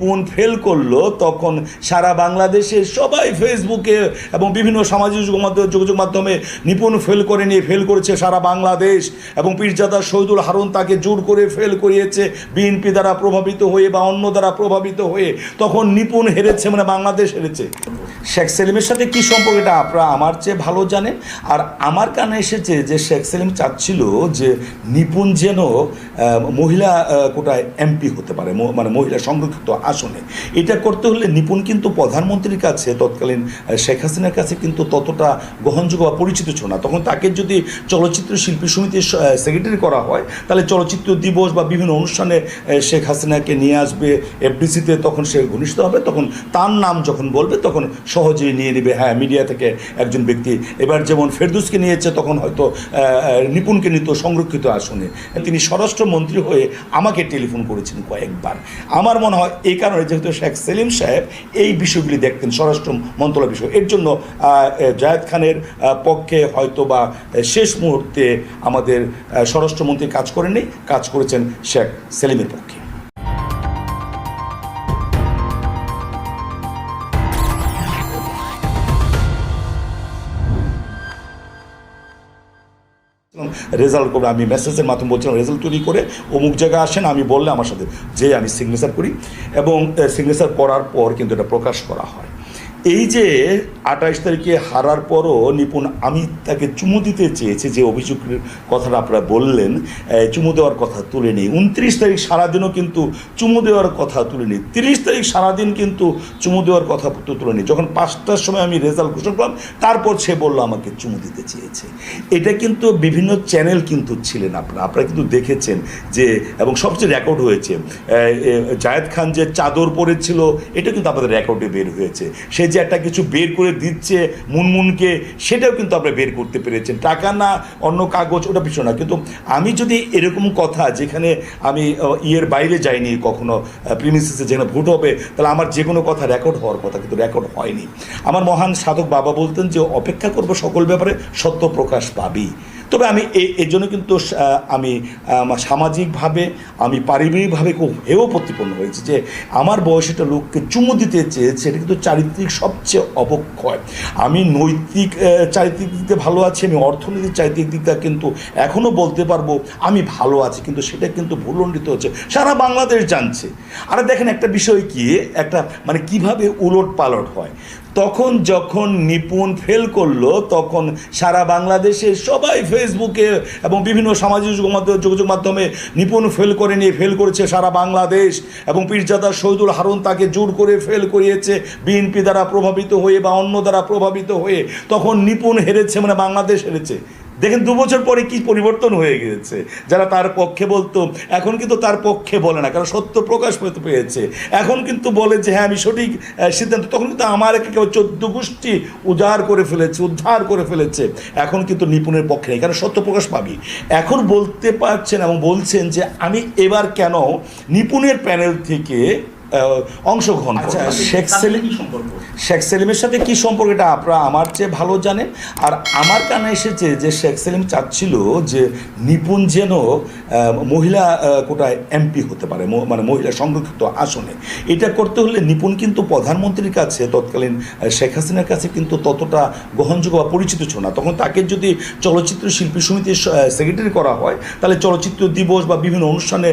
Phone fail করল, তখন সারা বাংলাদেশে সবাই ফেসবুকে এবং বিভিন্ন সামাজিক যোগাযোগ- মাধ্যমে নিপুণ ফেল করে নিয়ে ফেল করেছে সারা বাংলাদেশ এবং পীরজাদা শহীদুল হারুন তাকে জোর করে ফেল করিয়েছে, বিএনপি দ্বারা প্রভাবিত হয়ে বা অন্য দ্বারা প্রভাবিত হয়ে, তখন নিপুণ হেরেছে মানে বাংলাদেশ হেরেছে। শেখ সেলিমের সাথে কি সম্পর্ক? এটা আপনারা আমার চেয়ে ভালো জানেন। আর আমার কানে এসেছে যে শেখ সেলিম চাচ্ছিল যে নিপুণ যেন মহিলা কোটায় এমপি হতে পারে মানে মহিলা সংরক্ষিত আসনে। এটা করতে হলে নিপুণ কিন্তু প্রধানমন্ত্রীর কাছে, তৎকালীন শেখ হাসিনার কাছে কিন্তু ততটা গ্রহণযোগ্য বা পরিচিত ছিল না। তখন তাকে যদি চলচ্চিত্র শিল্পী সমিতির সেক্রেটারি করা হয়, তাহলে চলচ্চিত্র দিবস বা বিভিন্ন অনুষ্ঠানে শেখ হাসিনাকে নিয়ে আসবে এফডিসিতে তখন সে ঘনিষ্ঠ হবে, তখন তার নাম যখন বলবে, তখন সহজেই নিয়ে নেবে। হ্যাঁ মিডিয়া থেকে একজন ব্যক্তি। এবার যেমন ফেরদুসকে নিয়েছে, তখন হয়তো নিপুণকে নিত সংরক্ষিত আসনে। তিনি স্বরাষ্ট্রমন্ত্রী হয়ে আমাকে টেলিফোন করেছেন কয়েকবার। আমার মনে হয় এই কারণে যেহেতু শেখ সেলিম সাহেব এই বিষয়গুলি দেখতেন, স্বরাষ্ট্র মন্ত্রণালয় বিষয়। এর জন্য জায়েদ খানের পক্ষে হয়তো বা শেষ মুহূর্তে আমাদের স্বরাষ্ট্রমন্ত্রী কাজ করেননি, কাজ করেছেন শেখ সেলিমের পক্ষে। রেজাল্ট করবে। আমি মেসেজের মাধ্যমে বলছিলাম, রেজাল্ট তৈরি করে অমুক জায়গায় আসেন, আমি বললে আমার সাথে, যে আমি সিগনেচার করি। এবং সিগনেচার করার পর কিন্তু এটা প্রকাশ করা হয়। এই যে আঠাইশ তারিখে হারার পরও নিপুণ আমি তাকে চুমু দিতে চেয়েছি যে অভিযোগের কথাটা আপনারা বললেন চুমু দেওয়ার কথা তুলে নেই উনত্রিশ তারিখ সারাদিনও কিন্তু চুমু দেওয়ার কথা তুলে নেই তিরিশ তারিখ সারাদিন কিন্তু চুমু দেওয়ার কথা তুলে নেই যখন পাঁচটার সময় আমি রেজাল্ট ঘোষণা করলাম, তারপর সে বলল আমাকে চুমু দিতে চেয়েছে। এটা কিন্তু বিভিন্ন চ্যানেল কিন্তু ছিলেন আপনারা। আপনারা কিন্তু দেখেছেন যে, এবং সবচেয়ে রেকর্ড হয়েছে জায়েদ খান যে চাদর পরেছিল, এটা কিন্তু আমাদের রেকর্ডে বের হয়েছে। সে যে একটা কিছু বের করে দিচ্ছে মুনমুনকে, সেটাও কিন্তু আমরা বের করতে পেরেছেন। টাকা না, অন্য কাগজ, ওটা বিষয় না। কিন্তু আমি যদি এরকম কথা, যেখানে আমি ইয়ের বাইরে যাইনি কখনো প্রিমিসিসে যেখানে ভোট হবে, তাহলে আমার যে কোনো কথা রেকর্ড হওয়ার কথা কিন্তু রেকর্ড হয়নি। আমার মহান সাধক বাবা বলতেন যে, অপেক্ষা করব সকল ব্যাপারে, সত্য প্রকাশ পাবি। তবে আমি এর জন্য কিন্তু আমি সামাজিকভাবে, আমি পারিবারিকভাবে খুব হেয় প্রতিপন্ন হয়েছে যে আমার বয়সে লোককে চুমু দিতে চেয়েছে, এটা কিন্তু চারিত্রিক সবচেয়ে অবক্ষয়। আমি নৈতিক চারিত্রিক দিয়ে ভালো আছি, আমি অর্থনৈতিক চারিত্রিক দিকটা কিন্তু এখনও বলতে পারব আমি ভালো আছি, কিন্তু সেটা কিন্তু ভুলণ্ডিত হচ্ছে। সারা বাংলাদেশ জানছে। আর দেখেন একটা বিষয় কি, একটা মানে কীভাবে উলট পালট হয়। তখন যখন নিপুণ ফেল করল, তখন সারা বাংলাদেশে সবাই ফেসবুকে এবং বিভিন্ন সামাজিক যোগাযোগ- মাধ্যমে নিপুণ ফেল করে নিয়ে ফেল করেছে সারা বাংলাদেশ এবং পীরজাদা শহীদুল হারুন তাকে জোর করে ফেল করিয়েছে। বিএনপি দ্বারা প্রভাবিত হয়ে বা অন্য দ্বারা প্রভাবিত হয়ে তখন নিপুণ হেরেছে মানে বাংলাদেশ হেরেছে। দেখেন দু বছর পরে কি পরিবর্তন হয়ে গিয়েছে। যারা তার পক্ষে বলতো, এখন কিন্তু তার পক্ষে বলে না, কারণ সত্য প্রকাশ পেয়েছে। এখন কিন্তু বলে যে হ্যাঁ আমি সঠিক সিদ্ধান্ত তখন কিন্তু আমার কেউ চোদ্দ গোষ্ঠী উজাড় করে ফেলেছে, উদ্ধার করে ফেলেছে। এখন কিন্তু নিপুণের পক্ষে নেই, কারণ সত্য প্রকাশ পাবি। এখন বলতে পারছেন এবং বলছেন যে, আমি এবার কেন নিপুণের প্যানেল থেকে অংশগ্রহণ করব। আচ্ছা শেখ সেলিম শেখ সেলিমের সাথে কি সম্পর্ক? এটা আপনারা আমার চেয়ে ভালো জানেন। আর আমার কানে এসেছে যে শেখ সেলিম চাচ্ছিল যে নিপুণ যেন মহিলা কোটায় এমপি হতে পারে মানে মহিলা সংরক্ষিত আসনে। এটা করতে হলে নিপুণ কিন্তু প্রধানমন্ত্রীর কাছে তৎকালীন শেখ হাসিনার কাছে কিন্তু ততটা গ্রহণযোগ্য বা পরিচিত ছিল না। তখন তাকে যদি চলচ্চিত্র শিল্পী সমিতির সেক্রেটারি করা হয় তাহলে চলচ্চিত্র দিবস বা বিভিন্ন অনুষ্ঠানে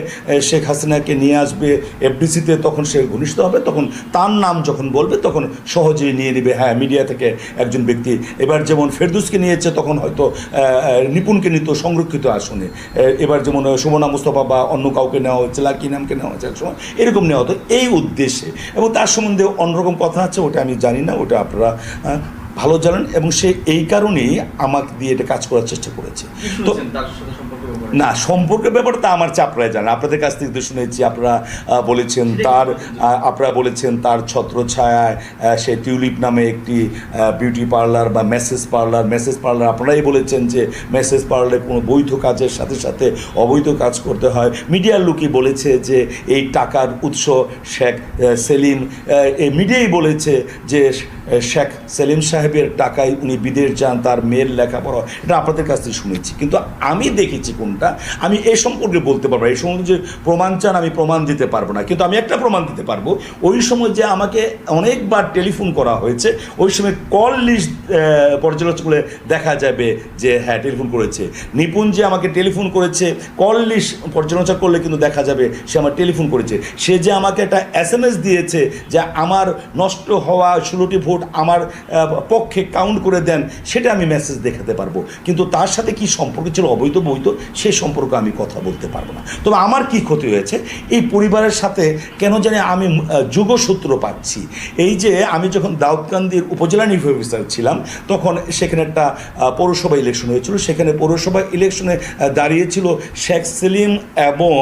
শেখ হাসিনাকে নিয়ে আসবে এফডিসিতে তখন সে ঘনিষ্ঠ হবে, তখন তার নাম যখন বলবে, তখন সহজেই নিয়ে নেবে। হ্যাঁ মিডিয়া থেকে একজন ব্যক্তি এবার যেমন ফেরদুসকে নিয়েছে, তখন হয়তো নিপুণকে নিত, সংরক্ষিত আসনে। এবার যেমন সুমনা মুস্তফা বা অন্য কাউকে নেওয়া হচ্ছে, লাকি নামকে নেওয়া হচ্ছে, এক সময় এরকম নেওয়া হতো। এই উদ্দেশ্যে এবং তার সম্বন্ধে অন্যরকম কথা আছে, ওটা আমি জানি না, ওটা আপনারা ভালো জানেন এবং সে এই কারণেই আমাকে দিয়ে এটা কাজ করার চেষ্টা করেছে। তো না, সম্পর্কের ব্যাপারটা আমার চাপড়ায় জানা আপনাদের কাছ থেকে তো শুনেছি, আপনারা বলেছেন তার আপনারা বলেছেন তার ছত্রছায়ায় সে টিউলিপ নামে একটি বিউটি পার্লার বা মেসেজ পার্লার মেসেজ পার্লার আপনারাই বলেছেন যে মেসেজ পার্লারে কোনো বৈধ কাজের সাথে সাথে অবৈধ কাজ করতে হয়। মিডিয়ার লোকই বলেছে যে এই টাকার উৎস শেখ সেলিম এই মিডিয়াই বলেছে যে শেখ সেলিম সাহেবের টাকায় উনি বিদেশ যান, তার মেয়ের লেখাপড়া। এটা আপনাদের কাছ থেকে শুনেছি। কিন্তু আমি দেখেছি কোন কোনটা আমি এই সম্পর্কে বলতে পারব এই সম্পর্কে যে প্রমাণ চান, আমি প্রমাণ দিতে পারব না। কিন্তু আমি একটা প্রমাণ দিতে পারব, ওই সময় যে আমাকে অনেকবার টেলিফোন করা হয়েছে, ওই সময় কল লিস্ট পর্যালোচনা দেখা যাবে যে হ্যাঁ টেলিফোন করেছে। নিপুণ যে আমাকে টেলিফোন করেছে, কল লিস্ট পর্যালোচনা করলে কিন্তু দেখা যাবে সে আমার টেলিফোন করেছে। সে যে আমাকে একটা এস এম এস দিয়েছে যে, আমার নষ্ট হওয়া ষোলোটি ভোট আমার পক্ষে কাউন্ট করে দেন, সেটা আমি মেসেজ দেখাতে পারব। কিন্তু তার সাথে কি সম্পর্ক ছিল, অবৈধ বৈধ সেই সম্পর্কে আমি কথা বলতে পারব না। তবে আমার কি ক্ষতি হয়েছে? এই পরিবারের সাথে কেন জানি আমি যুগসূত্র পাচ্ছি। এই যে আমি যখন দাউদকান্দির উপজেলা নির্বাহী অফিসার ছিলাম, তখন সেখানে একটা পৌরসভা ইলেকশন হয়েছিল। সেখানে পৌরসভা ইলেকশনে দাঁড়িয়েছিল শেখ সেলিম এবং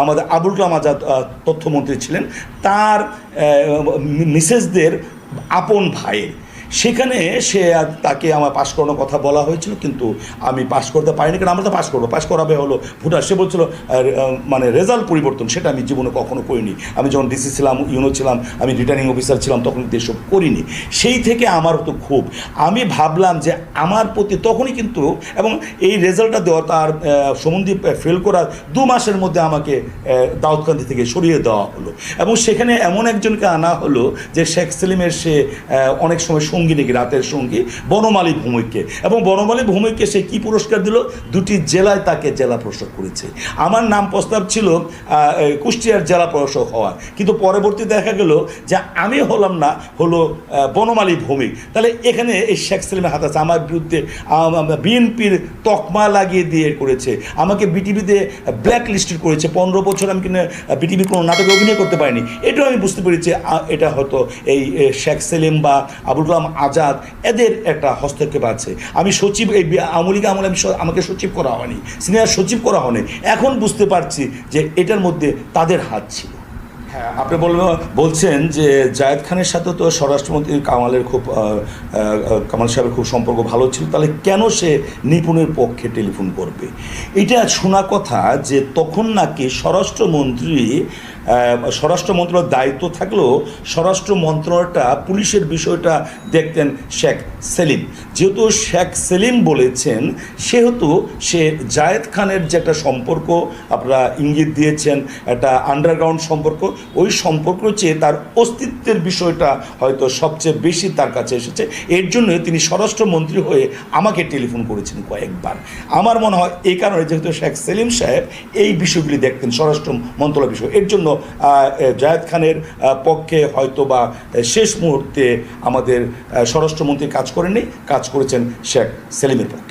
আমাদের আবুল কালাম আজাদ তথ্যমন্ত্রী ছিলেন। তার মিসেসদের আপন ভাইয়ের। সেখানে সে আর তাকে আমার পাশ করানোর কথা বলা হয়েছিল, কিন্তু আমি পাশ করতে পারিনি, কারণ আমরা তো পাশ করব। পাশ করাবে হলো ভোটার। সে বলছিল মানে রেজাল্ট পরিবর্তন, সেটা আমি জীবনে কখনো করিনি। আমি যখন ডিসি ছিলাম ইউনো ছিলাম, আমি রিটার্নিং অফিসার ছিলাম, তখন এসব করিনি। সেই থেকে আমার তো খুব, আমি ভাবলাম যে আমার প্রতি তখনই কিন্তু, এবং এই রেজাল্টটা দেওয়া, তার সমন্দীপ ফেল করার দু মাসের মধ্যে আমাকে দাউদকান্দি থেকে সরিয়ে দেওয়া হলো। এবং সেখানে এমন একজনকে আনা হলো যে শেখ সেলিমের সে অনেক সময় সঙ্গী নাকি রাতের সঙ্গী? বনমালী ভৌমিককে এবং বনমালী ভৌমিককে সে কি পুরস্কার দিল? দুটি জেলায় তাকে জেলা প্রশাসক করেছে। আমার নাম প্রস্তাব ছিল কুষ্টিয়ার জেলা প্রশাসক হওয়ার। কিন্তু পরবর্তী দেখা গেল যে আমি হলাম না, হলো বনমালী ভৌমিক তাহলে এখানে এই শেখ সেলিমের হাত আছে। আমার বিরুদ্ধে বিএনপির তকমা লাগিয়ে দিয়ে করেছে। আমাকে বিটিভিতে ব্ল্যাক লিস্টেড করেছে। পনেরো বছর আমি কিনা বিটিভি কোনো নাটকে অভিনয় করতে পারিনি। এটাও আমি বুঝতে পেরেছি এটা হয়তো এই শেখ সেলিম বা আবুল কালাম আজাদ, এদের একটা হস্তক্ষেপ আছে। আমি সচিব, এই আওয়ামী লীগ আমলে আমি আমাকে সচিব করা হয়নি। সিনিয়র সচিব করা হয়নি। এখন বুঝতে পারছি যে এটার মধ্যে তাদের হাত ছিল। হ্যাঁ আপনি বলবেন বলছেন যে জায়েদ খানের সাথে তো স্বরাষ্ট্রমন্ত্রী কামালের খুব কামাল সাহেবের খুব সম্পর্ক ভালো ছিল। তাহলে কেন সে নিপুণের পক্ষে টেলিফোন করবে? এটা শোনা কথা যে তখন নাকি স্বরাষ্ট্রমন্ত্রী স্বরাষ্ট্র মন্ত্রণালয়ের দায়িত্ব থাকলেও স্বরাষ্ট্র মন্ত্রণালয়টা পুলিশের বিষয়টা দেখতেন শেখ সেলিম। যেহেতু শেখ সেলিম বলেছেন, সেহেতু সে জায়েদ খানের যে একটা সম্পর্ক আপনারা ইঙ্গিত দিয়েছেন, একটা আন্ডারগ্রাউন্ড সম্পর্ক, ওই সম্পর্ক চেয়ে তার অস্তিত্বের বিষয়টা হয়তো সবচেয়ে বেশি তার কাছে এসেছে। এর জন্য তিনি স্বরাষ্ট্রমন্ত্রী হয়ে আমাকে টেলিফোন করেছেন কয়েকবার। আমার মনে হয় এই কারণে যেহেতু শেখ সেলিম সাহেব এই বিষয়গুলি দেখতেন, স্বরাষ্ট্র মন্ত্রণালয় বিষয়, এর জন্য জায়েদ খানের পক্ষে হয়তো বা শেষ মুহূর্তে আমাদের স্বরাষ্ট্রমন্ত্রী কাজ করেননি, কাজ করেছেন শেখ সেলিমের পক্ষে